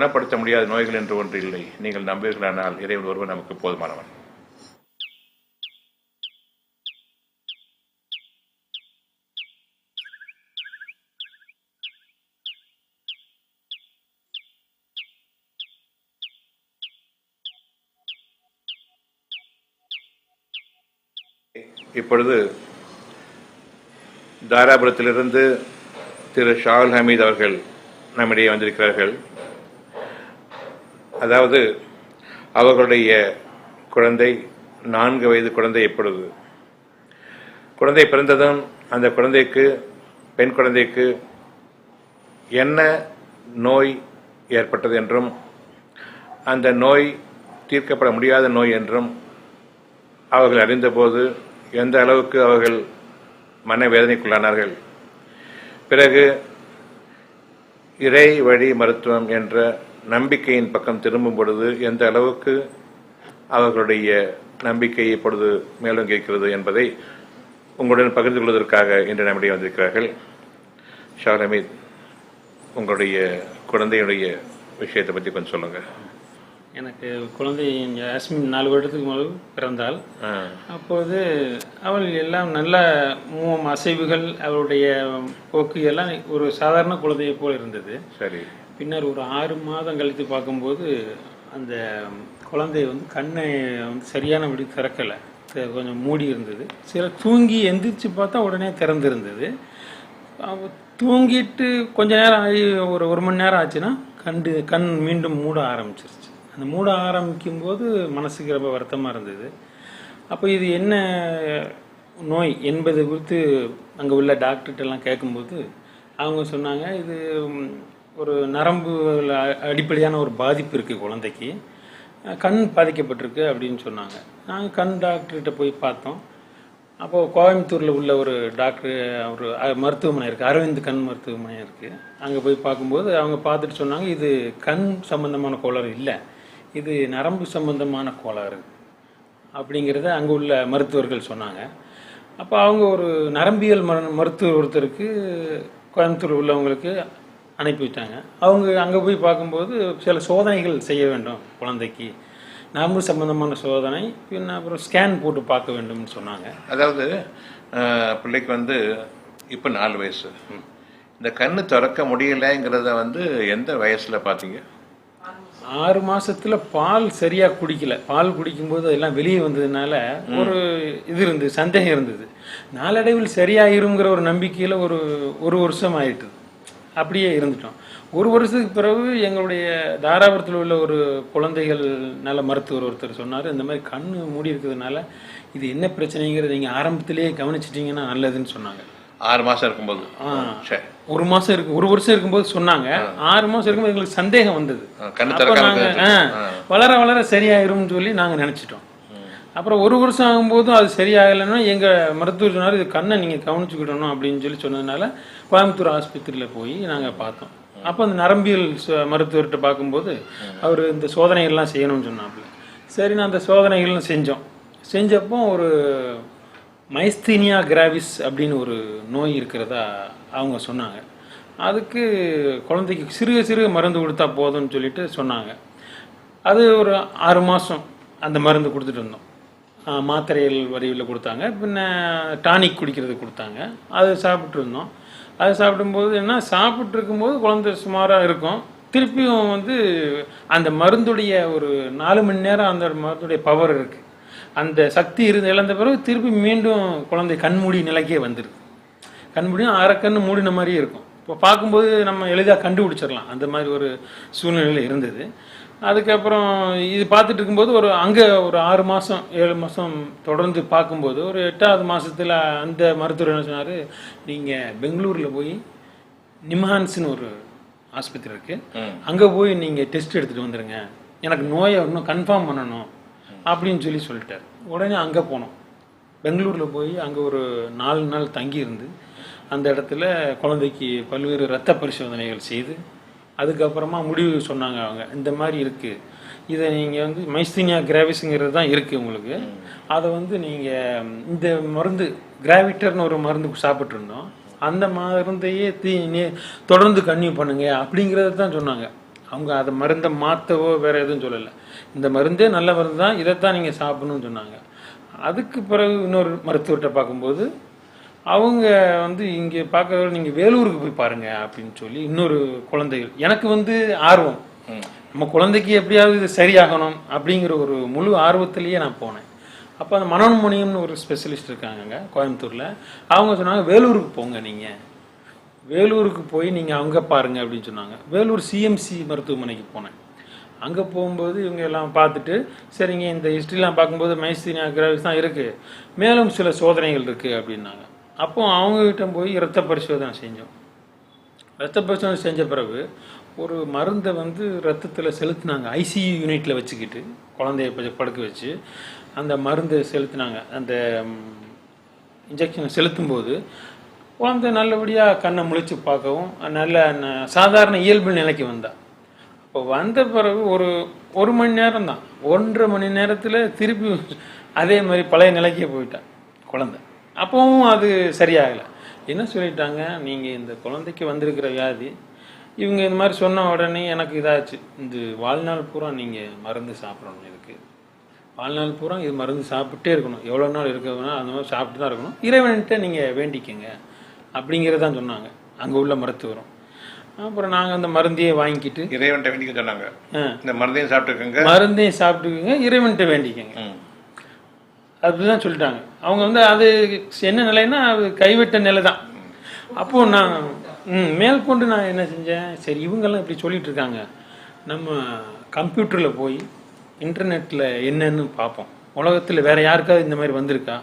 குணப்படுத்த முடியாத நோய்கள் என்று ஒன்று இல்லை. நீங்கள் நம்புவீர்களானால் இறைவன் ஒருவன் நமக்கு போதுமானவன். இப்பொழுது தாராபுரத்திலிருந்து திரு ஷாகுல் ஹமீத் அவர்கள் நம்மிடையே வந்திருக்கிறார்கள். அதாவது அவர்களுடைய குழந்தை நான்கு வயது குழந்தை எப்பொழுது? குழந்தை பிறந்ததும் அந்த குழந்தைக்கு பெண் குழந்தைக்கு என்ன நோய் ஏற்பட்டது என்றும் அந்த நோய் தீர்க்கப்பட முடியாத நோய் என்றும் அவர்கள் அறிந்தபோது எந்த அளவுக்கு அவர்கள் மனவேதனைக்குள்ளானார்கள்? பிறகு இறை வழி மருத்துவம் என்ற நம்பிக்கையின் பக்கம் திரும்பும் பொழுது எந்த அளவுக்கு அவர்களுடைய நம்பிக்கை இப்பொழுது மேலும் இருக்கிறது என்பதை உங்களுடன் பகிர்ந்து கொள்வதற்காக இன்று நம்மிடையே வந்திருக்கிறார்கள். ஷார் ஹமீத் உங்களுடைய குழந்தையுடைய விஷயத்தை பற்றி கொஞ்சம் சொல்லுங்கள் எனக்கு குழந்தை யாஸ்மின் நாலு வருடத்துக்கு முதல் பிறந்தாள். அப்போது அவள் எல்லாம் நல்ல மூவம் அசைவுகள் அவளுடைய போக்கு எல்லாம் ஒரு சாதாரண குழந்தையை போல் இருந்தது. சரி. பின்னர் ஒரு ஆறு மாதம் கழித்து பார்க்கும்போது அந்த குழந்தை வந்து கண்ணை வந்து சரியானபடி திறக்கலை. கொஞ்சம் மூடி இருந்தது. சில தூங்கி எந்திரிச்சு பார்த்தா உடனே திறந்துருந்தது. தூங்கிட்டு கொஞ்ச நேரம் ஆகி ஒரு ஒரு மணி நேரம் ஆச்சுன்னா கண்டு கண் மீண்டும் மூட ஆரம்பிச்சிருச்சு. அந்த மூட ஆரம்பிக்கும் போது மனசுக்கு ரொம்ப வருத்தமாக இருந்தது. அப்போ இது என்ன நோய் என்பது குறித்து அங்கே உள்ள டாக்டர்கிட்டலாம் கேட்கும்போது அவங்க சொன்னாங்க இது ஒரு நரம்பு அடிப்படையான ஒரு பாதிப்பு இருக்குது குழந்தைக்கு. கண் பாதிக்கப்பட்டிருக்கு அப்படின்னு சொன்னாங்க. நாங்கள் கண் டாக்டர்கிட்ட போய் பார்த்தோம். அப்போது கோயம்புத்தூரில் உள்ள ஒரு டாக்டர் ஒரு மருத்துவமனை இருக்குது அரவிந்த் கண் மருத்துவமனை இருக்குது அங்கே போய் பார்க்கும்போது அவங்க பார்த்துட்டு சொன்னாங்க இது கண் சம்பந்தமான கோளாறு இல்லை. இது நரம்பு சம்பந்தமான கோளாறு அப்படிங்கிறத அங்கே உள்ள மருத்துவர்கள் சொன்னாங்க. அப்போ அவங்க ஒரு நரம்பியல் மரு மருத்துவர் ஒருத்தருக்கு கோயம்புத்தூர் உள்ளவங்களுக்கு அனுப்பி வச்சாங்க அவங்க அங்கே போய் பார்க்கும்போது சில சோதனைகள் செய்ய வேண்டும் குழந்தைக்கு. நரம்பு சம்பந்தமான சோதனை பின்ன அப்புறம் ஸ்கேன் போட்டு பார்க்க வேண்டும்னு சொன்னாங்க. அதாவது பிள்ளைக்கு வந்து இப்போ நாலு வயசு. இந்த கண்ணு திறக்க முடியலைங்கிறத வந்து எந்த வயசுல பார்த்தீங்க? ஆறு மாசத்துல பால் சரியா குடிக்கல. பால் குடிக்கும்போது அதெல்லாம் வெளியே வந்ததுனால ஒரு இது இருந்தது சந்தேகம் இருந்தது. நாளடைவில் சரியாயிருங்கிற ஒரு நம்பிக்கையில ஒரு ஒரு வருஷம் ஆயிட்டுது. அப்படியே இருந்துட்டோம். ஒரு வருஷத்துக்கு பிறகு எங்களுடைய தாராபுரத்தில் உள்ள ஒரு குழந்தைகள் நல மருத்துவர் ஒருத்தர் சொன்னார் இந்த மாதிரி கண்ணு மூடி இருக்கிறதுனால இது என்ன பிரச்சனைங்கிறத நீங்கள் ஆரம்பத்திலேயே கவனிச்சிட்டிங்கன்னா நல்லதுன்னு சொன்னாங்க. ஆறு மாசம் இருக்கும்போது. ஒரு மாசம் இருக்கு ஒரு வருஷம் இருக்கும்போது சொன்னாங்க. ஆறு மாசம் இருக்கும்போது எங்களுக்கு சந்தேகம் வந்தது. ஆ, கண்ணு அப்ப திறக்காம நாங்க, இருக்கிறது. ஆ, வளர வளர சரியாயிரும்னு சொல்லி நாங்க நினைச்சிட்டோம். அப்புறம் ஒரு வருஷம் ஆகும்போதும் அது சரியாகலைன்னா எங்கள் மருத்துவர் சொன்னார் இது கண்ணை நீங்கள் கவனிச்சுக்கிடணும் அப்படின்னு சொல்லி சொன்னதுனால கோயம்புத்தூர் ஆஸ்பத்திரியில் போய் நாங்கள் பார்த்தோம். அப்போ அந்த நரம்பியல் ச- மருத்துவர்கிட்ட பார்க்கும்போது அவர் இந்த சோதனைகள்லாம் செய்யணும்னு சொன்னாப்புல. சரி நான் அந்த சோதனைகள்லாம் செஞ்சோம். செஞ்சப்போ ஒரு மைஸ்தீனியா கிராவிஸ் அப்படின்னு ஒரு நோய் இருக்கிறதா அவங்க சொன்னாங்க. அதுக்கு குழந்தைக்கு சிறுக சிறுக மருந்து கொடுத்தா போதும்னு சொல்லிட்டு சொன்னாங்க. அது ஒரு ஆறு மாதம் அந்த மருந்து கொடுத்துட்டு இருந்தோம். மாத்திரைகள் வரிவில் கொடுத்தாங்க. பின்ன டானிக் குடிக்கிறது கொடுத்தாங்க. அது சாப்பிட்ருந்தோம் அது சாப்பிடும்போது என்ன சாப்பிட்ருக்கும்போது குழந்தை சுமாராக இருக்கும். திருப்பியும் வந்து அந்த மருந்துடைய ஒரு நாலு மணி நேரம் அந்த மருந்துடைய பவர் இருக்குது அந்த சக்தி இருந்து இழந்த பிறகு திருப்பி மீண்டும் குழந்தை கண்மூடி நிலைக்கே வந்துடுது கண்மூடியும் அரைக்கண்ணு மூடின மாதிரியே இருக்கும். இப்போ பார்க்கும்போது நம்ம எளிதாக கண்டுபிடிச்சிடலாம். அந்த மாதிரி ஒரு சூழ்நிலையில் இருந்தது. அதுக்கப்புறம் இது பார்த்துட்டு இருக்கும்போது ஒரு அங்கே ஒரு ஆறு மாதம் ஏழு மாதம் தொடர்ந்து பார்க்கும்போது ஒரு எட்டாவது மாதத்தில் அந்த மருத்துவர் என்ன சொன்னார் நீங்கள் பெங்களூரில் போய் நிம்ஹான்ஸ்னு ஒரு ஆஸ்பத்திரி இருக்குது அங்கே போய் நீங்கள் டெஸ்ட் எடுத்துகிட்டு வந்துடுங்க எனக்கு நோயை இன்னும் கன்ஃபார்ம் பண்ணணும். அப்படின்னு சொல்லி சொல்லிட்டார். உடனே அங்கே போனோம். பெங்களூரில் போய் அங்கே ஒரு நாலு நாள் தங்கி இருந்து அந்த இடத்துல குழந்தைக்கு பல்வேறு இரத்த பரிசோதனைகள் செய்து அதுக்கப்புறமா முடிவு சொன்னாங்க அவங்க. இந்த மாதிரி இருக்குது இதை நீங்கள் வந்து மைஸ்தீனியா கிராவிஸுங்கிறது தான் இருக்குது உங்களுக்கு. அதை வந்து நீங்கள் இந்த மருந்து கிராவிட்டர்னு ஒரு மருந்து சாப்பிட்ருந்தோம் அந்த மருந்தையே தீ தொடர்ந்து கன்யூ பண்ணுங்க அப்படிங்கிறத தான் சொன்னாங்க. அவங்க அதை மருந்தை மாற்றவோ வேறு எதுவும் சொல்லலை. இந்த மருந்தே நல்ல மருந்து தான் இதைத்தான் நீங்கள் சாப்பிடணும்னு சொன்னாங்க. அதுக்கு பிறகு இன்னொரு மருத்துவர்கிட்ட பார்க்கும்போது அவங்க வந்து இங்கே பார்க்க நீங்கள் வேலூருக்கு போய் பாருங்க அப்படின்னு சொல்லி இன்னொரு குழந்தைகள். எனக்கு வந்து ஆர்வம். நம்ம குழந்தைக்கு எப்படியாவது இது சரியாகணும் அப்படிங்கிற ஒரு முழு ஆர்வத்திலேயே நான் போனேன். அப்போ அந்த மனோன்மணியம்னு ஒரு ஸ்பெஷலிஸ்ட் இருக்காங்கங்க கோயம்புத்தூரில். அவங்க சொன்னாங்க வேலூருக்கு போங்க நீங்கள் வேலூருக்கு போய் நீங்கள் அங்கே பாருங்க அப்படின்னு சொன்னாங்க. வேலூர் சிஎம்சி மருத்துவமனைக்கு போனேன். அங்கே போகும்போது இவங்க எல்லாம் பார்த்துட்டு சரிங்க இந்த ஹிஸ்ட்ரிலாம் பார்க்கும்போது மைஸ்தீனியா கிராவிஸ் தான் இருக்குது மேலும் சில சோதனைகள் இருக்குது அப்படின்னாங்க. அப்போ அவங்ககிட்ட போய் இரத்த பரிசோதனை செஞ்சோம். ரத்த பரிசோதனை செஞ்ச பிறகு ஒரு மருந்தை வந்து ரத்தத்தில் செலுத்தினாங்க. ஐசியு யூனிட்டில் வச்சுக்கிட்டு குழந்தைய படுக்க வச்சு அந்த மருந்தை செலுத்தினாங்க. அந்த இன்ஜெக்ஷனை செலுத்தும்போது குழந்தை நல்லபடியாக கண்ணை முழிச்சு பார்க்கவும் நல்ல ந- சாதாரண இயல்பு நிலைக்கு வந்தா. அப்போ வந்த பிறகு ஒரு ஒரு மணி நேரம் தான் ஒன்றரை மணி நேரத்தில் திருப்பி அதே மாதிரி பழைய நிலைக்கே போயிட்டா குழந்தை. அப்பவும் அது சரியாகலை. என்ன சொல்லிட்டாங்க? நீங்கள் இந்த குழந்தைக்கு வந்திருக்கிற வியாதி இவங்க இந்த மாதிரி சொன்ன உடனே எனக்கு இதாச்சு. இந்த வாழ்நாள் பூரா நீங்கள் மருந்து சாப்பிடணும் இதுக்கு. வாழ்நாள் பூரா இது மருந்து சாப்பிட்டே இருக்கணும். எவ்வளோ நாள் இருக்கணும் அந்த மாதிரி சாப்பிட்டு தான் இருக்கணும். இறைவன்கிட்ட நீங்கள் வேண்டிக்கங்க. அப்படிங்கிறதான் சொன்னாங்க. அங்கே உள்ள மருத்துவரும். அப்புறம் நாங்கள் அந்த மருந்தையே வாங்கிக்கிட்டு இறைவன்ட்ட வேண்டிக்க சொன்னாங்க. இந்த மருந்தையும் சாப்பிட்டுக்கோங்க. மருந்தையும் சாப்பிட்டுக்குங்க இறைவன்கிட்ட வேண்டிக்கங்க. அப்படிதான் சொல்லிட்டாங்க. அவங்க வந்து அது என்ன நிலைன்னா அது கைவிட்ட நிலை தான். அப்போ நான் ம், மேற்கொண்டு நான் என்ன செஞ்சேன்? சரி இவங்கெல்லாம் இப்படி சொல்லிட்டு இருக்காங்க. நம்ம கம்ப்யூட்டரில் போய் இன்டர்நெட்டில் என்னன்னு பார்ப்போம். உலகத்தில் வேற யாருக்காவது இந்த மாதிரி வந்திருக்கா?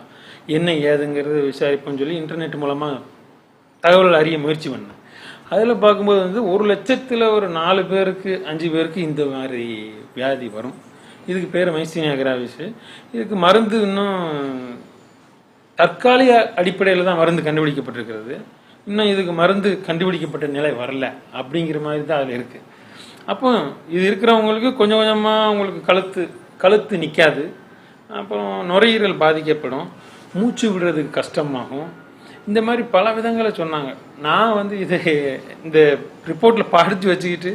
என்ன ஏதுங்கிறது விசாரிப்போம்னு சொல்லி இன்டர்நெட் மூலமாக தகவல் அறிய முயற்சி பண்ணேன். அதில் பார்க்கும்போது வந்து ஒரு லட்சத்தில் ஒரு நாலு பேருக்கு அஞ்சு பேருக்கு இந்த மாதிரி வியாதி வரும். இதுக்கு பேர் மைசீனியா கிராவிஸ் இதுக்கு மருந்து இன்னும் தற்காலிக அடிப்படையில் தான் மருந்து கண்டுபிடிக்கப்பட்டிருக்கிறது. இன்னும் இதுக்கு மருந்து கண்டுபிடிக்கப்பட்ட நிலை வரல அப்படிங்கிற மாதிரி தான் அதில் இருக்குது அப்போ இது இருக்கிறவங்களுக்கு கொஞ்சம் கொஞ்சமாக அவங்களுக்கு கழுத்து கழுத்து நிற்காது அப்புறம் நுரையீரல் பாதிக்கப்படும். மூச்சு விடுறதுக்கு கஷ்டமாகும். இந்த மாதிரி பல விதங்களை சொன்னாங்க. நான் வந்து இதை இந்த ரிப்போர்ட்டில் படித்து வச்சுக்கிட்டு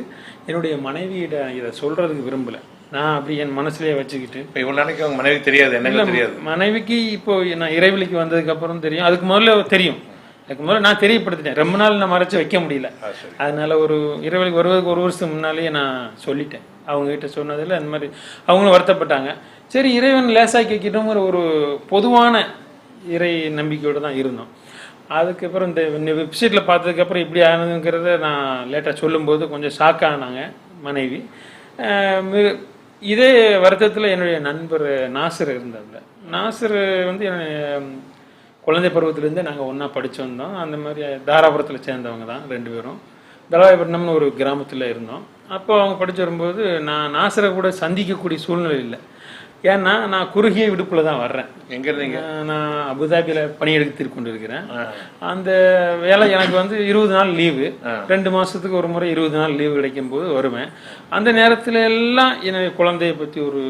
என்னுடைய மனைவியிட இதை சொல்கிறதுக்கு விரும்பலை. நான் அப்படி என் மனசுலயே வச்சுக்கிட்டு. இப்ப இவ்வளவு நாளைக்கு அவங்க மனைவி தெரியாது என்னங்க தெரியாது? மனைவிக்கு இப்போ நான் இறைவெளிக்கு வந்ததுக்கு அப்புறம் தெரியும். அதுக்கு முதல்ல தெரியும். அதுக்கு முதல்ல நான் தெரியப்படுத்திட்டேன். ரொம்ப நாள் நான் மறைச்சு வைக்க முடியல. அதனால ஒரு இறைவெளிக்கு வருவதுக்கு ஒரு வருஷம் முன்னாலேயே நான் சொல்லிட்டேன். அவங்க கிட்ட சொன்னதில் அந்த மாதிரி அவங்களும் வருத்தப்பட்டாங்க. சரி இறைவன் லேசாக்கி வைக்கட்டுங்கிற ஒரு பொதுவான இறை நம்பிக்கையோடு தான் இருந்தோம். அதுக்கப்புறம் இந்த வெப்சைட்டில் பார்த்ததுக்கப்புறம் இப்படி ஆனதுங்கிறத நான் லேட்டாக சொல்லும்போது கொஞ்சம் ஷாக் ஆனாங்க மனைவி. இதே வருத்தத்தில் என்னுடைய நண்பர் நாசர் இருந்தாங்க நாசர் வந்து என்னுடைய குழந்தை பருவத்திலேருந்து நாங்கள் ஒன்றா படிச்சிருந்தோம். அந்த மாதிரி தாராபுரத்தில் சேர்ந்தவங்க தான் ரெண்டு பேரும். தலவாயப்பட்டினம்னு ஒரு கிராமத்தில் இருந்தோம். அப்போ அவங்க படித்து வரும்போது நான் நாசரை கூட சந்திக்கக்கூடிய சூழ்நிலை இல்லை. ஏன்னா நான் குறுகிய விடுப்பில் தான் வர்றேன். எங்க இருந்தீங்க? நான் அபுதாபியில் பணியெடுத்து கொண்டிருக்கிறேன். அந்த வேலை எனக்கு வந்து இருபது நாள் லீவு. ரெண்டு மாசத்துக்கு ஒரு முறை இருபது நாள் லீவு கிடைக்கும் போது வருவேன். அந்த நேரத்துல எல்லாம் என்னுடைய குழந்தைய பத்தி ஒரு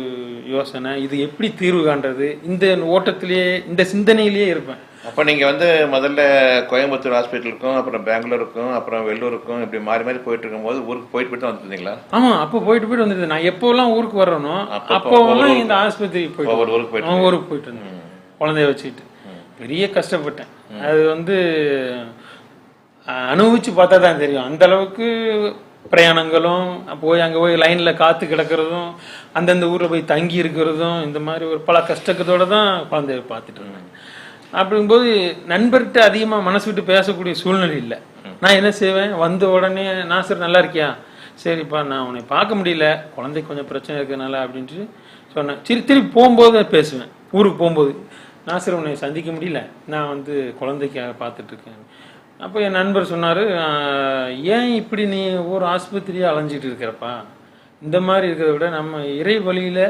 யோசனை இது எப்படி தீர்வு காண்றது இந்த ஓட்டத்திலேயே இந்த சிந்தனையிலேயே இருப்பேன். அப்ப நீங்க வந்து முதல்ல கோயம்புத்தூர் ஹாஸ்பிட்டலுக்கும் அப்புறம் பெங்களூருக்கும் அப்புறம் வெள்ளூருக்கும் இப்படி மாறி மாறி போயிட்டு இருக்கும்போது ஊருக்கு போயிட்டு போயிட்டு வந்துருந்தீங்களா? ஆமா அப்போ போயிட்டு போயிட்டு வந்துட்டு நான் எப்போல்லாம் ஊருக்கு வர்றனோ அப்பப்போ அப்போவெல்லாம் இந்த ஆஸ்பத்திரிக்கு போயிட்டு ஒவ்வொரு ஊருக்கு போயிட்டு ஊருக்கு போயிட்டு வந்தேன் குழந்தைய வச்சுக்கிட்டு. பெரிய கஷ்டப்பட்டேன். அது வந்து அனுபவிச்சு பார்த்தா தான் தெரியும். அந்த அளவுக்கு பிரயாணங்களும் போய் அங்கே போய் லைனில் காத்து கிடக்கிறதும் அந்தந்த ஊரில் போய் தங்கி இருக்கிறதும் இந்த மாதிரி ஒரு பல கஷ்டத்தோட தான் குழந்தைய பார்த்துட்டு இருந்தேன். அப்படிங்கும்போது நண்பர்கிட்ட அதிகமாக மனசு விட்டு பேசக்கூடிய சூழ்நிலை இல்லை. நான் என்ன செய்வேன்? வந்த உடனே நாசர் நல்லா இருக்கியா? சரிப்பா நான் உன்னை பார்க்க முடியல. குழந்தைக்கு கொஞ்சம் பிரச்சனை இருக்கனால அப்படின்ட்டு சொன்னேன். சரி திருப்பி போகும்போது பேசுவேன். ஊருக்கு போகும்போது நாசர் உன்னை சந்திக்க முடியல. நான் வந்து குழந்தைக்காக பார்த்துட்டு இருக்கேன் அப்போ என் நண்பர் சொன்னார் ஏன் இப்படி நீ ஒரு ஆஸ்பத்திரியாக அலைஞ்சிட்டு இருக்கிறப்பா? இந்த மாதிரி இருக்கிறத விட நம்ம இறை வழியில்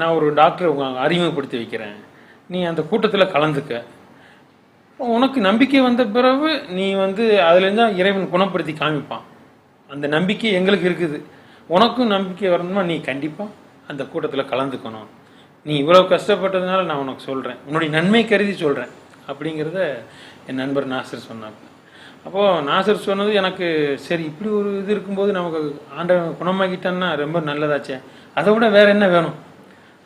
நான் ஒரு டாக்டரை உங்க அறிமுகப்படுத்தி வைக்கிறேன். நீ அந்த கூட்டத்தில் கலந்துக்க. உனக்கு நம்பிக்கை வந்த பிறகு நீ வந்து அதுலேருந்து தான் இறைவன் குணப்படுத்தி காமிப்பான். அந்த நம்பிக்கை எங்களுக்கு இருக்குது. உனக்கும் நம்பிக்கை வரணுமா நீ கண்டிப்பாக அந்த கூட்டத்தில் கலந்துக்கணும். நீ இவ்வளோ கஷ்டப்பட்டதுனால நான் உனக்கு சொல்கிறேன் உன்னுடைய நன்மை கருதி சொல்கிறேன் அப்படிங்கிறத என் நண்பர் நாசர் சொன்னாங்க அப்போது நாசர் சொன்னது எனக்கு சரி இப்படி ஒரு இது இருக்கும்போது நமக்கு ஆண்டவன் குணமாக்கிட்டான்னா ரொம்ப நல்லதாச்சே. அதை விட வேறு என்ன வேணும்?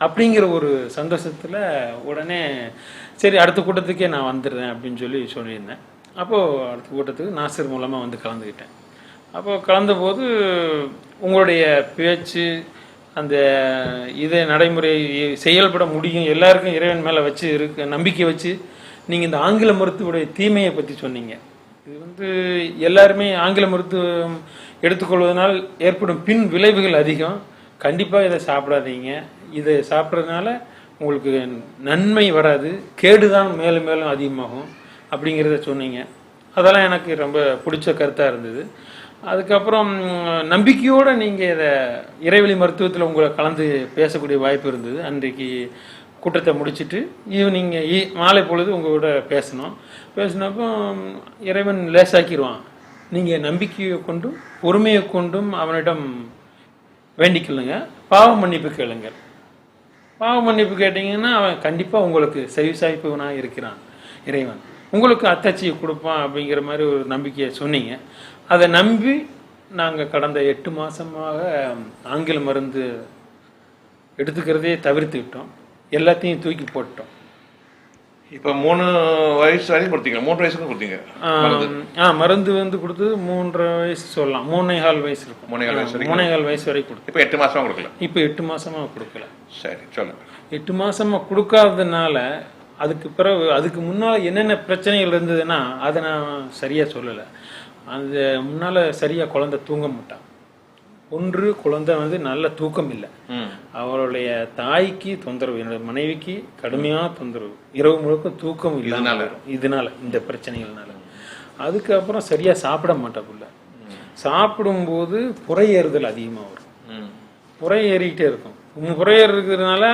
அப்படிங்கிற ஒரு சந்தோஷத்தில் உடனே சரி அடுத்த கூட்டத்துக்கே நான் வந்துடுறேன் அப்படின்னு சொல்லி சொல்லியிருந்தேன். அப்போது அடுத்த கூட்டத்துக்கு நாசர் மூலமாக வந்து கலந்துக்கிட்டேன் அப்போது கலந்தபோது உங்களுடைய பேச்சு அந்த இதை நடைமுறை செயல்பட முடியும் எல்லாருக்கும் இறைவன் மேலே வச்சு இருக்க நம்பிக்கை வச்சு நீங்கள் இந்த ஆங்கில மருத்துவடைய தீமையை பற்றி சொன்னீங்க. இது வந்து எல்லாருமே ஆங்கில மருத்துவம் எடுத்துக்கொள்வதனால் ஏற்படும் பின் விளைவுகள் அதிகம். கண்டிப்பாக இதை சாப்பிடாதீங்க. இதை சாப்பிட்றதுனால உங்களுக்கு நன்மை வராது கேடுதான் மேலும் மேலும் அதிகமாகும் அப்படிங்கிறத சொன்னீங்க. அதெல்லாம் எனக்கு ரொம்ப பிடிச்ச கருத்தாக இருந்தது. அதுக்கப்புறம் நம்பிக்கையோடு நீங்கள் இதை இறைவெளி மருத்துவத்தில் உங்களை கலந்து பேசக்கூடிய வாய்ப்பு இருந்தது. அன்றைக்கு கூட்டத்தை முடிச்சுட்டு ஈவினிங் ஈ மாலை பொழுது உங்களோட பேசணும். பேசினப்போ இறைவன் லேசாக்கிடுவான் நீங்கள் நம்பிக்கையை கொண்டும் பொறுமையை கொண்டும் அவனிடம் வேண்டிக்கொள்ளுங்க பாவ மன்னிப்பு கேளுங்கள். பாவ மன்னிப்பு கேட்டிங்கன்னா அவன் கண்டிப்பாக உங்களுக்கு செவிசாய்ப்பவனாக இருக்கிறான் இறைவன். உங்களுக்கு அத்தாட்சியை கொடுப்பான் அப்படிங்கிற மாதிரி ஒரு நம்பிக்கையை சொன்னீங்க. அதை நம்பி நாங்கள் கடந்த எட்டு மாதமாக ஆங்கில மருந்து எடுத்துக்கிறதே தவிர்த்துக்கிட்டோம் எல்லாத்தையும் தூக்கி போட்டோம் இப்போ மூணு வயசு வரைக்கும் கொடுத்தீங்க. மூன்று வயசுக்கும் கொடுத்தீங்க. ஆ மருந்து வந்து கொடுத்தது மூன்றரை வயசு சொல்லலாம். மூணே கால் வயசு இருக்கும். மூணே கால் வயசு வரைக்கும் மூணே கால் வயசு வரைக்கும் கொடுத்தோம் இப்போ எட்டு மாசமா கொடுக்கல. இப்போ எட்டு மாசமா கொடுக்கல. சரி சொல்லுங்க. எட்டு மாசமா கொடுக்காததுனால அதுக்கு பிறகு அதுக்கு முன்னால் என்னென்ன பிரச்சனைகள் இருந்ததுன்னா அதை நான் சரியா சொல்லலை. அந்த முன்னால சரியா குழந்தை தூங்க மாட்டான். ஒன்று குழந்தை வந்து நல்ல தூக்கம் இல்லை. அவளுடைய தாய்க்கு தொந்தரவு என்னோட மனைவிக்கு கடுமையான தொந்தரவு. இரவு முழுக்க தூக்கம் இல்லாம வரும். இதனால இந்த பிரச்சனைகள்னால. அதுக்கப்புறம் சரியா சாப்பிட மாட்டா புள்ள. சாப்பிடும்போது புறையேறுதல் அதிகமாக வரும். புறை ஏறிக்கிட்டே இருக்கும். புறையேறு இருக்கிறதுனால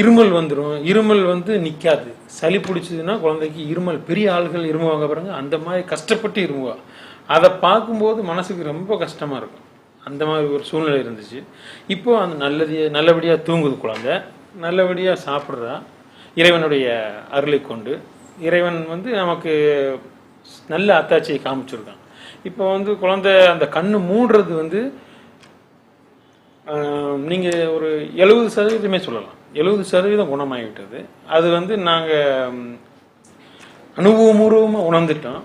இருமல் வந்துடும் இருமல் வந்து நிற்காது சளி பிடிச்சதுன்னா குழந்தைக்கு இருமல். பெரிய ஆள்கள் இருமுவாங்க பாருங்க அந்த மாதிரி கஷ்டப்பட்டு இருமுவா. அதை பார்க்கும்போது மனசுக்கு ரொம்ப கஷ்டமாக இருக்கும். அந்த மாதிரி ஒரு சூழ்நிலை இருந்துச்சு. இப்போ அந்த நல்லது நல்லபடியாக தூங்குது குழந்தை. நல்லபடியாக சாப்பிட்றா. இறைவனுடைய அருளை கொண்டு. இறைவன் வந்து நமக்கு நல்ல அத்தாட்சியை காமிச்சிருக்கான். இப்போ வந்து குழந்தை அந்த கண்ணு மூடுறது வந்து நீங்கள் ஒரு எழுபது சதவீதமே சொல்லலாம். எழுபது சதவீதம் குணமாகிவிட்டது. அது வந்து நாங்கள் அனுபவபூர்வமாக உணர்ந்துட்டோம்.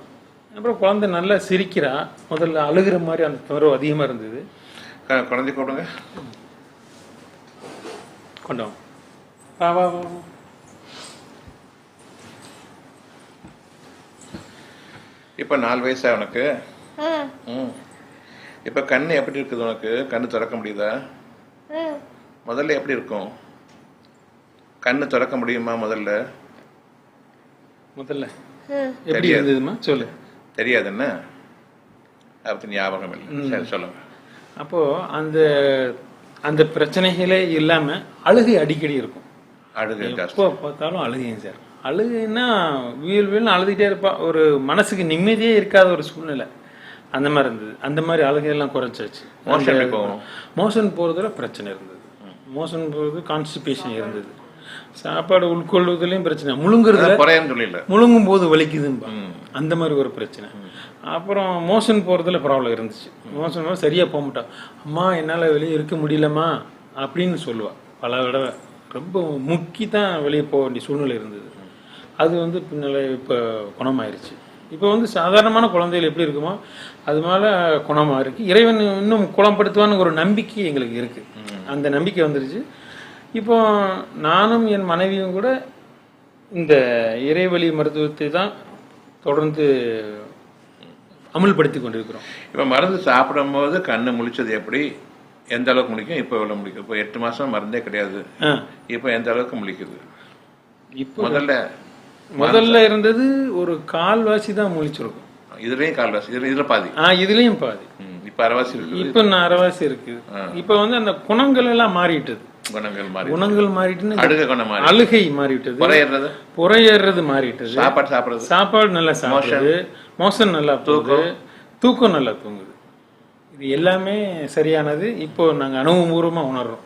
அப்புறம் குழந்தை நல்லா சிரிக்கிறா. முதல்ல அழுகிற மாதிரி அந்த தொந்தரவு அதிகமா இருந்தது. க- குழந்தை கூப்பிடுங்க. கொண்டோம் வா வா வா வா. இப்போ நாலு வயசா உனக்கு? ம். இப்போ கண்ணு எப்படி இருக்குது உனக்கு? கண்ணு திறக்க முடியுதா? முதல்ல எப்படி இருக்கும்? கண்ணு திறக்க முடியுமா முதல்ல? முதல்ல. எப்படி. இருந்ததுமா? சொல்லு. தெரியாது என்ன அதை ஞாபகம் இல்லை. சரி சொல்லுங்க. அப்போ அந்த அந்த பிரச்சனைகளே இல்லாம அழுகை அடிக்கடி இருக்கும். அழுகு எப்போ பார்த்தாலும் அழுகையும் சார். அழுகைன்னா வீல் வீல்னு அழுதுகிட்டே இருப்பா. ஒரு மனசுக்கு நிம்மதியே இருக்காத ஒரு சூழ்நிலை. அந்த மாதிரி இருந்தது. அந்த மாதிரி அழுகையெல்லாம் குறைச்சாச்சு மோஷன் எப்படி போகும்? மோஷன் போகிறதுல பிரச்சனை இருந்தது. மோஷன் போகிறது கான்ஸ்டிபேஷன் இருந்தது. சாப்பாடு உட்கொள்வதுலேயும் பிரச்சனை. முழுங்குறதுல குறையன்னு முழுங்கும் போது வலிக்குதும்பா. அந்த மாதிரி ஒரு பிரச்சனை. அப்புறம் மோஷன் போகிறதுல ப்ராப்ளம் இருந்துச்சு. மோஷன் சரியாக போக மாட்டா அம்மா என்னால் வெளியே இருக்க முடியலம்மா அப்படின்னு சொல்லுவா. பல தடவை. ரொம்ப முக்கி தான் வெளியே போக வேண்டிய சூழ்நிலை இருந்தது. அது வந்து பின்னால இப்போ குணமாயிருச்சு. இப்போ வந்து சாதாரணமான குழந்தைகள் எப்படி இருக்குமோ அது மேலே குணமாக இருக்கு. இறைவன் இன்னும் குணப்படுத்துவான்னு ஒரு நம்பிக்கை எங்களுக்கு இருக்கு. அந்த நம்பிக்கை வந்துருச்சு. இப்போ நானும் என் மனைவியும் கூட இந்த இறைவழி மருத்துவத்தை தான் தொடர்ந்து அமுல்படுத்தி கொண்டிருக்கிறோம். இப்போ மருந்து சாப்பிடும்போது கண்ணு முழிச்சது எப்படி? எந்த அளவுக்கு முழிக்கும்? இப்போ எவ்வளோ முழிக்கும்? இப்போ எட்டு மாசம் மருந்தே கிடையாது. இப்போ எந்த அளவுக்கு முழிக்குது? இப்போ முதல்ல முதல்ல இருந்தது ஒரு கால்வாசி தான் முழிச்சிருக்கும். இதுலயும் கால்வாசி இதுல இதுல பாதி. ஆ இதுலயும் பாதி. இப்ப அரைவாசி இருக்குது. இப்போ அரைவாசி இருக்கு இப்போ வந்து அந்த குணங்கள் எல்லாம் மாறிட்டது. குணங்கள் மாறி குணங்கள் மாறிட்டுன்னு அழுக குணம் மாறி அழுகை மாறிட்டது குறையிறது புறையேறது மாறிட்டது சாப்பாடு சாப்பிடுறது? சாப்பாடு நல்லா சாப்பிடுது மோஷன்? நல்லா போகுது. தூக்கம்? நல்லா தூங்குது. இது எல்லாமே சரியானது. இப்போ நாங்கள் அனுபவபூர்வமாக உணர்றோம்.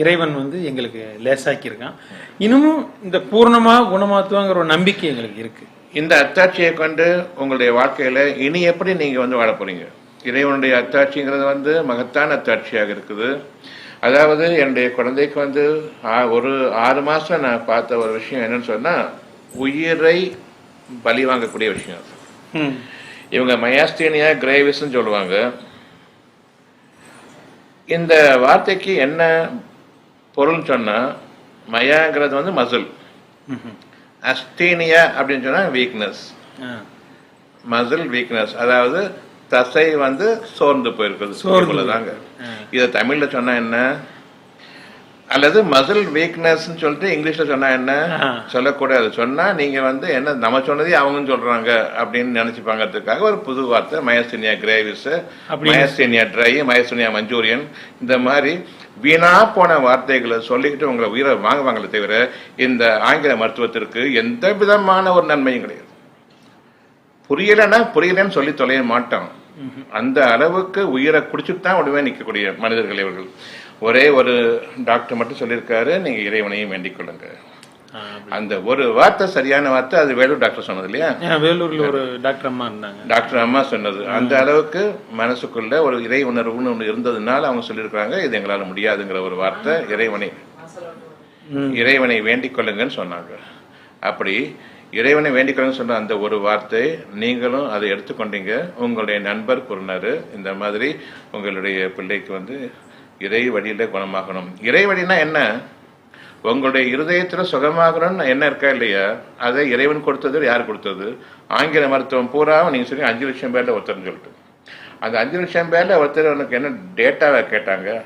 இறைவன் வந்து எங்களுக்கு லேசாக்கியிருக்கான். இன்னமும் இந்த பூர்ணமாக குணமாத்துவாங்கிற ஒரு நம்பிக்கை எங்களுக்கு இருக்கு. இந்த அத்தாட்சியை கொண்டு உங்களுடைய வாழ்க்கையில இனி எப்படி நீங்க வந்து வாழ போறீங்க? இறைவனுடைய அத்தாட்சிங்கிறது வந்து மகத்தான அத்தாட்சியாக இருக்குது. அதாவது என்னுடைய குழந்தைக்கு வந்து ஒரு ஆறு மாசம் நான் பார்த்த ஒரு விஷயம் என்னன்னு சொன்னா உயிரை பலி வாங்கக்கூடிய விஷயம். அது. இவங்க மயாஸ்தீனியா கிரேவிஸ்ன்னு சொல்லுவாங்க. இந்த வார்த்தைக்கு என்ன பொருள்னு சொன்னா மயாங்கிறது வந்து மசில். அஸ்தீனியா அப்படின்னு சொன்னா வீக்னஸ் மசில் வீக்னஸ் அதாவது தசை வந்து சோர்ந்து போலதாங்க ஆ. இதை தமிழ்ல சொன்னா என்ன? அல்லது மசில் வீக்னஸ் சொல்லிட்டு இங்கிலீஷ்ல சொன்னா என்ன. சொல்லக்கூடாது. சொன்னா நீங்க வந்து என்ன நம்ம சொன்னதே அவங்க சொல்றாங்க அப்படின்னு நினைச்சுப்பாங்கிறதுக்காக ஒரு புது வார்த்தை மயஸ்தீனியா கிரேவிஸ் மயஸ்தீனியா ட்ரை மயஸ்தீனியா மஞ்சூரியன் இந்த மாதிரி வீணா போன வார்த்தைகளை சொல்லிக்கிட்டு உங்களை உயிரை வாங்குவாங்களே தவிர இந்த ஆங்கில மருத்துவத்திற்கு எந்த விதமான ஒரு நன்மையும் கிடையாது. புரியலைன்னா புரியலன்னு சொல்லி தொலைய மாட்டோம். அந்த அளவுக்கு உயிரை குடிச்சுட்டு தான் உடனே நிற்கக்கூடிய மனிதர்கள் இவர்கள் ஒரே ஒரு டாக்டர் மட்டும் சொல்லியிருக்காரு நீங்க இறைவனையும் வேண்டிக் கொள்ளுங்க. அந்த ஒரு வார்த்தை சரியான வார்த்தை அது வேலூர் டாக்டர் சொன்னது இல்லையா வேலூர்ல ஒரு டாக்டர் அம்மா இருந்தாங்க டாக்டர் அம்மா சொன்னது அந்த அளவுக்கு மனசுக்குள்ள ஒரு இறை உணர்வுன்னு ஒன்று இருந்ததுனால அவங்க சொல்லியிருக்காங்க இது எங்களால முடியாதுங்கிற ஒரு வார்த்தை இறைவனை. இறைவனை வேண்டிக் கொள்ளுங்கன்னு சொன்னாங்க அப்படி இறைவனை வேண்டிக் கொள்ளுங்கன்னு சொன்ன அந்த ஒரு வார்த்தை நீங்களும் அதை எடுத்துக்கொண்டீங்க. உங்களுடைய நண்பர் கூறினாரு இந்த மாதிரி உங்களுடைய பிள்ளைக்கு வந்து இறை வழியில குணமாகணும். இறை வழினா என்ன? உங்களுடைய இருதயத்துல சுகமாகணும்னு என்ன இருக்கா இல்லையா? அதை இறைவன் கொடுத்தது யார் கொடுத்தது? ஆங்கில மருத்துவம் பூரா நீங்க சொல்லி அஞ்சு லட்சம் பேர்ல ஒருத்தர்னு சொல்லிட்டு. அந்த அஞ்சு லட்சம் பேர்ல ஒருத்தர் உனக்கு என்ன டேட்டாவை கேட்டாங்க.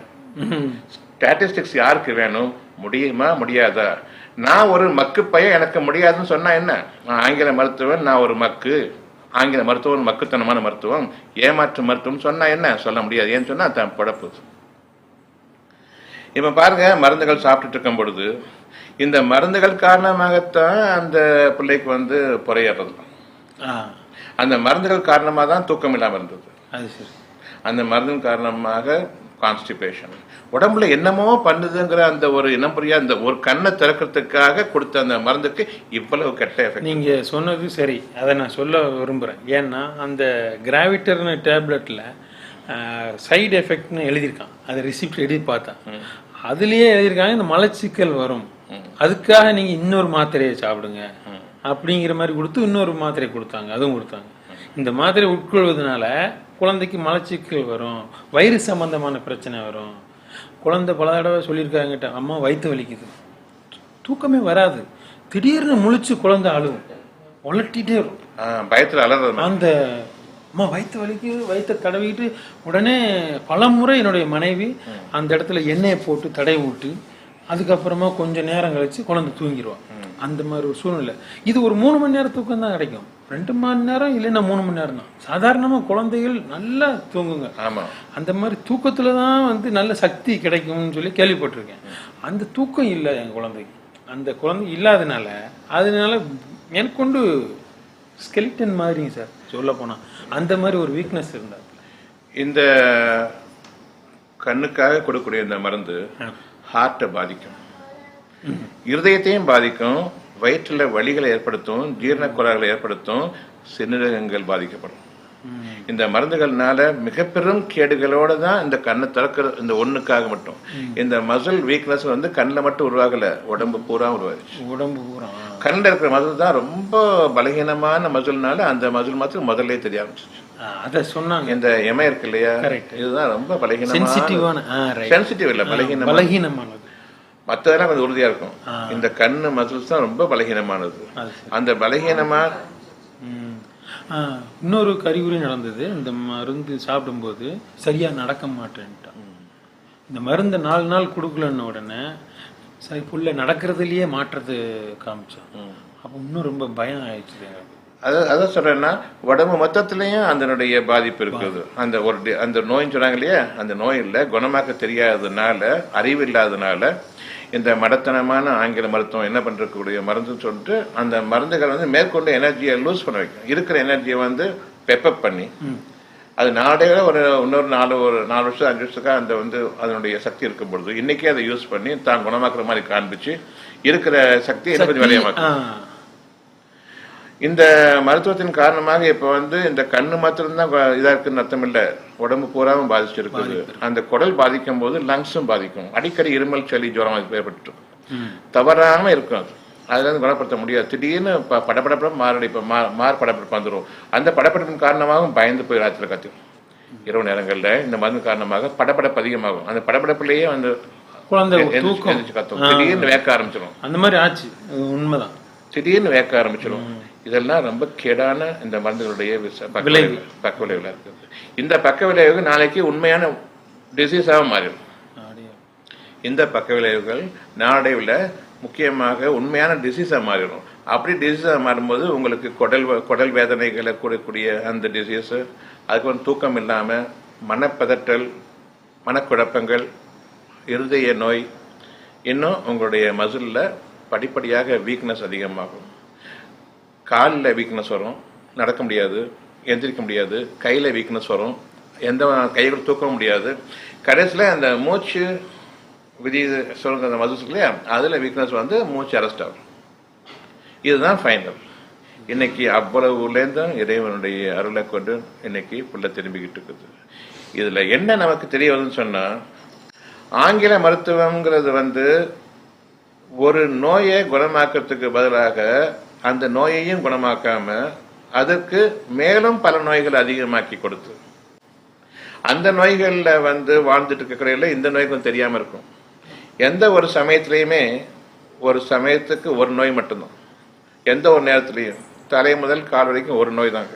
ஸ்டாட்டிஸ்டிக்ஸ் யாருக்கு வேணும்? முடியுமா? முடியாதா? நான் ஒரு மக்கு பையன் எனக்கு முடியாதுன்னு சொன்னா என்ன? நான் ஆங்கில மருத்துவன் நான் ஒரு மக்கு. ஆங்கில மருத்துவம் மக்குத்தனமான மருத்துவம். ஏமாற்று மருத்துவம் சொன்னா என்ன? சொல்ல முடியாது. ஏன்னு சொன்னா தன் பழப்பு. இப்ப பாருங்க மருந்துகள் சாப்பிட்டுட்டு இருக்கும் பொழுது இந்த மருந்துகள் காரணமாகத்தான் அந்த பிள்ளைக்கு வந்து புறையறது அந்த மருந்துகள் காரணமாக தான் தூக்கம் இல்லாமல் இருந்தது. அது சரி. அந்த மருந்தின் காரணமாக கான்ஸ்டிபேஷன் உடம்புல என்னமோ பண்ணுதுங்கிற அந்த ஒரு இனம் புரியா அந்த ஒரு கண்ணை திறக்கிறதுக்காக கொடுத்த அந்த மருந்துக்கு இவ்வளவு கெட்ட எஃபெக்ட் நீங்க சொன்னது சரி. அதை நான் சொல்ல விரும்புறேன். ஏன்னா அந்த கிராவிட்டர்னு டேப்லெட்ல சைடு எஃபெக்ட்னு எழுதியிருக்கான். அதை ரிசிப்ட் எழுதி பார்த்தேன் அதுலயே எழுதியிருக்காங்க இந்த மலச்சிக்கல் வரும். அதுக்காக நீங்க இன்னொரு மாத்திரையை சாப்பிடுங்க. அப்படிங்கிற மாதிரி கொடுத்து இன்னொரு மாத்திரை கொடுத்தாங்க. அதுவும் கொடுத்தாங்க. இந்த மாத்திரை உட்கொள்வதனால குழந்தைக்கு மலச்சிக்கல் வரும். வயிறு சம்பந்தமான பிரச்சனை வரும். குழந்தை பல தடவை சொல்லியிருக்காங்கிட்ட அம்மா வயிற்று வலிக்குது. தூக்கமே வராது. திடீர்னு முழிச்சு குழந்தை அழுவும். உலட்டிட்டே இருக்கும். பயத்துல அலறது. அந்த அம்மா வயிற்று வலிக்கு வயிற்றை தடவிட்டு உடனே பலமுறை என்னுடைய மனைவி அந்த இடத்துல எண்ணெயை போட்டு தடவி விட்டு அதுக்கப்புறமா கொஞ்சம் நேரம் கழிச்சு குழந்தை தூங்கிடுவான் அந்த மாதிரி ஒரு சூழ்நிலை. இது ஒரு மூணு மணி நேரம் தூக்கம் தான் கிடைக்கும். ரெண்டு மணி நேரம் இல்லைன்னா மூணு மணி நேரம் தான். சாதாரணமா குழந்தைகள் நல்லா தூங்குங்க. ஆமா. அந்த மாதிரி தூக்கத்துல தான் வந்து நல்ல சக்தி கிடைக்கும்னு சொல்லி கேள்விப்பட்டிருக்கேன். அந்த தூக்கம் இல்லை என் குழந்தைக்கு அந்த குழந்தை இல்லாதனால அதனால மேற்கொண்டு ஸ்கெலிட்டன் மாதிரிங்க சார். சொல்ல போனா அந்த மாதிரி ஒரு வீக்னஸ் இருந்தார் இந்த கண்ணுக்காக கொடுக்கக்கூடிய இந்த மருந்து ஹார்ட்டை பாதிக்கும். இருதயத்தையும் பாதிக்கும். வயிற்றுல வலிகளை ஏற்படுத்தும். ஜீரண கோளாறுகளை ஏற்படுத்தும். சிறுநீரகங்கள் பாதிக்கப்படும். இந்த மருந்துகள்னால மிக பெரும் கேடுகளோட தான் இந்த கண்ணை திறக்கிற இந்த ஒண்ணுக்காக மட்டும். இந்த மசில் வீக்னஸ் வந்து கண்ணில் மட்டும் உருவாகல. உடம்பு பூரா உருவாச்சு உடம்பு பூரா. கண்ணில் இருக்கிற மசில் தான் ரொம்ப பலகீனமான மசில்னால அந்த மசில் மாத்திரம் முதல்ல தெரிய ஆரம்பிச்சிச்சு அதை சொன்னாங்க. இந்த எம இருக்கு இல்லையா. இதுதான் ரொம்ப பலகீனமான சென்சிட்டிவான சென்சிட்டிவ் இல்ல பலகீனமான. பலகீனமானது. மற்றதெல்லாம் கொஞ்சம் உறுதியா இருக்கும். இந்த கண்ணு மசில்ஸ் தான் ரொம்ப பலகீனமானது. அந்த பலகீனமா ம். ஆ, இன்னொரு கறிகுறி நடந்தது. இந்த மருந்து சாப்பிடும்போது சரியா நடக்க மாட்டேன்ட்டான். இந்த மருந்தை நாலு நாள் கொடுக்கலன்ன உடனே சரி புள்ள நடக்கிறதுலயே மாற்றத்தை காமிச்சான். அப்போ இன்னும் ரொம்ப பயம் ஆயிடுச்சு எனக்கு. அது அதான் சொல்றேன்னா உடம்பு மொத்தத்திலையும் அதனுடைய பாதிப்பு இருக்குது. அந்த ஒரு அந்த நோயின்னு சொன்னாங்க இல்லையா? அந்த நோய் இல்லை குணமாக்க தெரியாததுனால அறிவு இல்லாததுனால இந்த மடத்தனமான ஆங்கில மருத்துவம் என்ன பண்றக்கூடிய மருந்துன்னு சொல்லிட்டு அந்த மருந்துகள் வந்து மேற்கொண்டு எனர்ஜியை லூஸ் பண்ண வைக்கும் இருக்கிற எனர்ஜியை வந்து பெப்பப் பண்ணி அது நாளையோட ஒரு இன்னொரு நாலு ஒரு நாலு வருஷம் அஞ்சு வருஷத்துக்கு அந்த வந்து அதனுடைய சக்தி இருக்கும் பொழுது இன்னைக்கே அதை யூஸ் பண்ணி தான் குணமாக்குற மாதிரி காண்பிச்சு இருக்கிற சக்தி என்ன கொஞ்சம் விளையமாக்கும் இந்த மருத்துவத்தின் காரணமாக இப்போ வந்து இந்த கண்ணு மாத்திரம்தான் இதா இருக்குன்னு அர்த்தம் இல்லை. உடம்பு பூராவும் பாதிச்சிருக்குது. அந்த குடல் பாதிக்கும் போது லங்ஸும் பாதிக்கும். அடிக்கடி இருமல் சளி ஜுரம் அது ஏற்பட்டு தவறாம இருக்கும் அது. அதுல இருந்து குணப்படுத்த முடியாது. திடீர்னு ப- படபடப்பு மாரடி இப்போ மா மார் படபடப்பு வந்துடும் அந்த படபடப்பின் காரணமாகவும் பயந்து போய் ராத்திரி கத்திரும் இரவு நேரங்களில் இந்த மருந்து காரணமாக படபடப்பு அதிகமாகும். அந்த படபடப்புலேயே வந்து குழந்தை தூக்கம். திடீர்னு வேக்க ஆரம்பிச்சிடும் அந்த மாதிரி ஆச்சு. உண்மைதான். திடீர்னு வேக்க ஆரம்பிச்சிடும் இதெல்லாம் ரொம்ப கேடான இந்த மருந்துகளுடைய விஷ- பக்க விளைவு. பக்க விளைவுல இருக்குது இந்த பக்க விளைவுகள் நாளைக்கு உண்மையான டிசீஸாக மாறிடும். இந்த பக்க விளைவுகள் நாளடைவில் முக்கியமாக உண்மையான டிசீஸாக மாறிடும். அப்படி டிசீஸாக மாறும்போது உங்களுக்கு குடல் குடல் வேதனைகளை கூடக்கூடிய அந்த டிசீஸு அதுக்கப்புறம் தூக்கம் இல்லாமல் மனப்பதற்றல் மனக்குழப்பங்கள் இருதய நோய் இன்னும் உங்களுடைய மசிலில் படிப்படியாக வீக்னஸ் அதிகமாகும். காலில் வீக்னஸ் வரும் நடக்க முடியாது எந்திரிக்க முடியாது கையில் வீக்னஸ் வரும் எந்த கைகள் தூக்க முடியாது. கடைசியில் அந்த மூச்சு விதி சொல்லுங்க அந்த மதுசுக்கு இல்லையா அதில் வீக்னஸ் வந்து மூச்சு அரெஸ்ட் ஆகும். இதுதான் ஃபைனல் இன்னைக்கு அவ்வளவுலேருந்தும் இறைவனுடைய அருளை கொண்டு இன்னைக்கு புள்ள திரும்பிக்கிட்டு இருக்குது. இதில் என்ன நமக்கு தெரிய வருதுன்னு சொன்னால் ஆங்கில மருத்துவங்கிறது வந்து ஒரு நோயை குணமாக்கிறதுக்கு பதிலாக அந்த நோயையும் குணமாக்காம அதற்கு மேலும் பல நோய்கள் அதிகமாக்கி கொடுத்து. அந்த நோய்களில் வந்து வாழ்ந்துட்டு இருக்கிற இந்த நோய்களும் தெரியாம இருக்கும். எந்த ஒரு சமயத்திலையுமே ஒரு சமயத்துக்கு ஒரு நோய் மட்டும்தான். எந்த ஒரு நேரத்துலையும். தலை முதல் கால் வரைக்கும் ஒரு நோய் தாங்க.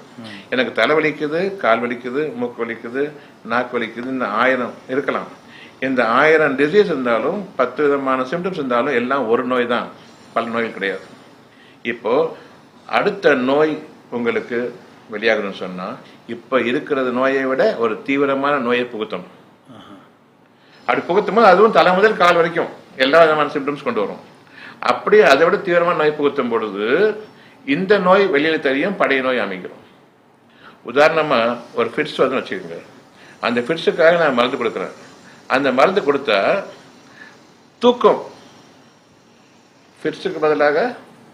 எனக்கு தலை வலிக்குது கால் வலிக்குது மூக்கு வலிக்குது நாக்கு வலிக்குது இந்த ஆயிரம் இருக்கலாம். இந்த ஆயிரம் டிசீஸ் இருந்தாலும் பத்து விதமான சிம்டம்ஸ் இருந்தாலும் எல்லாம் ஒரு நோய் தான். பல நோய்கள் கிடையாது. இப்போ அடுத்த நோய் உங்களுக்கு வெளியாகணும்னு சொன்னா இப்போ இருக்கிறது நோயை விட ஒரு தீவிரமான நோயை புகுத்தணும். அப்படி புகுத்தும் போது அதுவும் தலை முதல் கால் வரைக்கும் எல்லா விதமான சிம்டம்ஸ் கொண்டு வரும். அப்படி அதை விட தீவிரமான நோய் புகுத்தும் பொழுது இந்த நோய் வெளியில தெரியும் பழைய நோய் அமைக்கிறோம். உதாரணமா ஒரு ஃபிட்ஸ் வந்து வச்சுக்கோங்க. அந்த ஃபிட்ஸுக்காக நான் மருந்து கொடுக்குறேன். அந்த மருந்து கொடுத்தா தூக்கம். ஃபிட்ஸுக்கு பதிலாக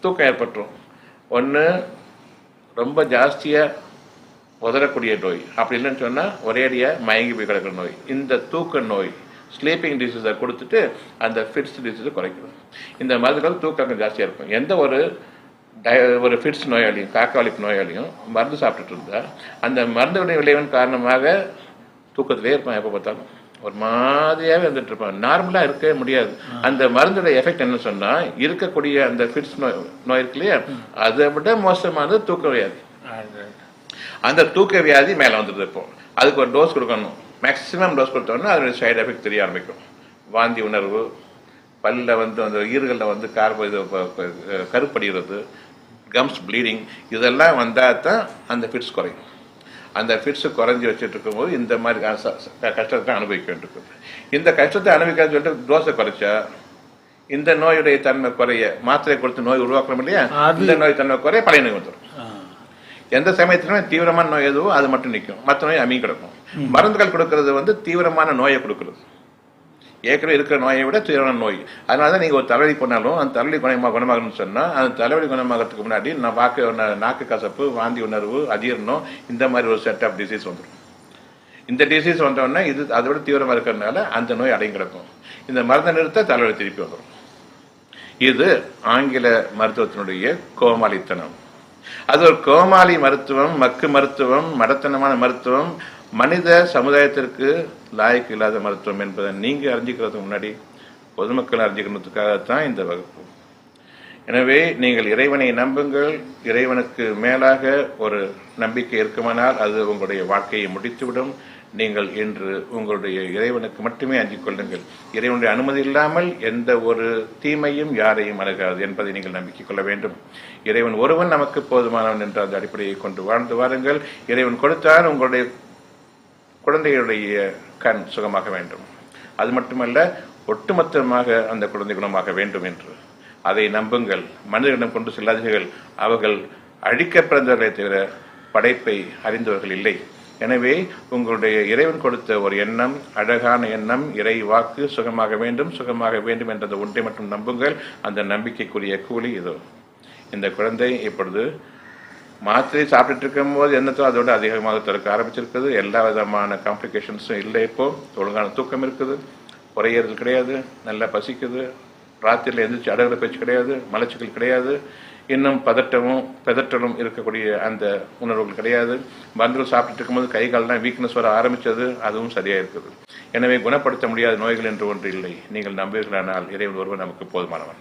தூக்கம் ஏற்பட்டுரும். ஒன்று ரொம்ப ஜாஸ்தியாக உதறக்கூடிய நோய். அப்படி இல்லைன்னு சொன்னால் ஒரேடியாக மயங்கி போய் கிடக்கிற நோய். இந்த தூக்க நோய் ஸ்லீப்பிங் டிசீஸை கொடுத்துட்டு அந்த ஃபிட்ஸ் டிசீஸை குறைக்கணும். இந்த மருந்துகள் தூக்கம் ஜாஸ்தியாக இருக்கும். எந்த ஒரு டய- ஒரு ஃபிட்ஸ் நோயாளியும் காக்காவளிப்பு நோயாளியும் மருந்து சாப்பிட்டுட்டு இருந்தால் அந்த மருந்துடைய விளைவின் காரணமாக தூக்கத்திலே இருப்பான் எப்போ பார்த்தாலும் ஒரு மாதிரியாவே இருந்துட்டு இருப்பான். நார்மலா இருக்கவே முடியாது. அந்த மருந்தோட எஃபெக்ட் என்ன சொன்னா இருக்கக்கூடிய அந்த ஃபிட்ஸ் நோய் நோய் இருக்கு இல்லையா? அதை விட மோசமானது தூக்க வியாதி. அந்த தூக்க வியாதி மேல வந்துடுது இப்போ. அதுக்கு ஒரு டோஸ் கொடுக்கணும். மேக்ஸிமம் டோஸ் கொடுத்தோம்னா அதனுடைய சைடு எஃபெக்ட் தெரிய ஆரம்பிக்கும். வாந்தி உணர்வு பல்ல வந்து அந்த ஈறுகளில் வந்து கார்போ இது கருப்படிகிறது கம்ஸ் ப்ளீடிங் இதெல்லாம் வந்தால் தான் அந்த ஃபிட்ஸ் குறையும். அந்த ஃபிட்ஸ் குறைஞ்சி வச்சுட்டு இருக்கும்போது இந்த மாதிரி கஷ்டத்தை அனுபவிக்க வேண்டியிருக்குது இந்த கஷ்டத்தை அனுபவிக்காத சொல்லிட்டு டோஸை குறைச்சா இந்த நோயுடைய தன்மை குறைய மாத்திரை கொடுத்து நோய் உருவாக்கணும் இல்லையா? இந்த நோய் தன்மை குறைய பழைய நோய் வந்துடும். எந்த சமயத்திலுமே தீவிரமான நோய் எதுவோ அது மட்டும் நிற்கும் மற்ற நோய் அமீ கிடக்கும். மருந்துகள் கொடுக்கறது வந்து தீவிரமான நோயை கொடுக்கறது. ஏற்கனவே இருக்கிற நோயை விட தீவிரமான நோய். அதனால தான் நீங்கள் ஒரு தலைவலி பண்ணாலும் அந்த தலைவலி குணமாக குணமாகணும்னு சொன்னால் அந்த தலைவலி குணமாகிறதுக்கு முன்னாடி நான் வாக்கு நாக்கு கசப்பு வாந்தி உணர்வு அதிர்ணம் இந்த மாதிரி ஒரு செட் ஆஃப் டிசீஸ் வந்துடும் இந்த டிசீஸ் வந்தோடனே இது அதை விட தீவிரமாக இருக்கிறதுனால அந்த நோய் அடங்கி கிடக்கும். இந்த மருந்தை நிறுத்த தலைவலி திருப்பி வந்துடும் இது ஆங்கில மருத்துவத்தினுடைய கோமாளித்தனம். அது ஒரு கோமாளி மருத்துவம் மக்கு மருத்துவம் மடத்தனமான மருத்துவம் மனித சமுதாயத்திற்கு லாய்க்கு இல்லாத மருத்துவம் என்பதை நீங்கள் அறிஞ்சிக்கிறதுக்கு முன்னாடி பொதுமக்கள் அறிஞ்சிக்கிறதுக்காகத்தான் இந்த வகுப்பு. எனவே நீங்கள் இறைவனை நம்புங்கள். இறைவனுக்கு மேலாக ஒரு நம்பிக்கை இருக்குமானால் அது உங்களுடைய வாழ்க்கையை முடித்துவிடும். நீங்கள் இன்று உங்களுடைய இறைவனுக்கு மட்டுமே அஞ்சிக் கொள்ளுங்கள். இறைவனுடைய அனுமதி இல்லாமல் எந்த ஒரு தீமையும் யாரையும் அணுகாது என்பதை நீங்கள் நம்பிக்கை கொள்ள வேண்டும். இறைவன் ஒருவன் நமக்கு போதுமானவன் என்ற அந்த அடிப்படையை கொண்டு வாழ்ந்து வாருங்கள். இறைவன் கொடுத்தால் உங்களுடைய குழந்தைகளுடைய கண் சுகமாக வேண்டும். அது மட்டுமல்ல ஒட்டுமொத்தமாக அந்த குழந்தை குணமாக வேண்டும் என்று. அதை நம்புங்கள். மனிதர்களிடம் கொண்டு செல்லாதீர்கள். அவர்கள் அழிக்க பிறந்தவர்களை தவிர படைப்பை அறிந்தவர்கள் இல்லை. எனவே உங்களுடைய இறைவன் கொடுத்த ஒரு எண்ணம் அழகான எண்ணம் இறை வாக்கு சுகமாக வேண்டும் சுகமாக வேண்டும் என்ற அந்த ஒன்றை மட்டும் நம்புங்கள். அந்த நம்பிக்கைக்குரிய கூலி இதோ. இந்த குழந்தை இப்பொழுது மாத்திரை சாப்பிட்டுட்டு இருக்கும்போது என்னத்தோ அதோட அதிகமாக தடுக்க ஆரம்பிச்சிருக்குது. எல்லா விதமான காம்ப்ளிகேஷன்ஸும் இல்லை இப்போ. ஒழுங்கான தூக்கம் இருக்குது. குறையிறது கிடையாது. நல்லா பசிக்குது. ராத்திரியில் எந்திரிச்சு அடகுல பேச்சு கிடையாது. மலச்சிக்கல் கிடையாது. இன்னும் பதட்டமும் பதற்றலும் இருக்கக்கூடிய அந்த உணர்வுகள் கிடையாது. மருந்துகள் சாப்பிட்டுட்டு இருக்கும்போது கை கால்லாம் வீக்னஸ் வர ஆரம்பித்தது அதுவும் சரியாக இருக்குது. எனவே குணப்படுத்த முடியாத நோய்கள் என்று ஒன்று இல்லை. நீங்கள் நம்புவீர்களானால் இறைவன் ஒருவர் நமக்கு போதுமானவன்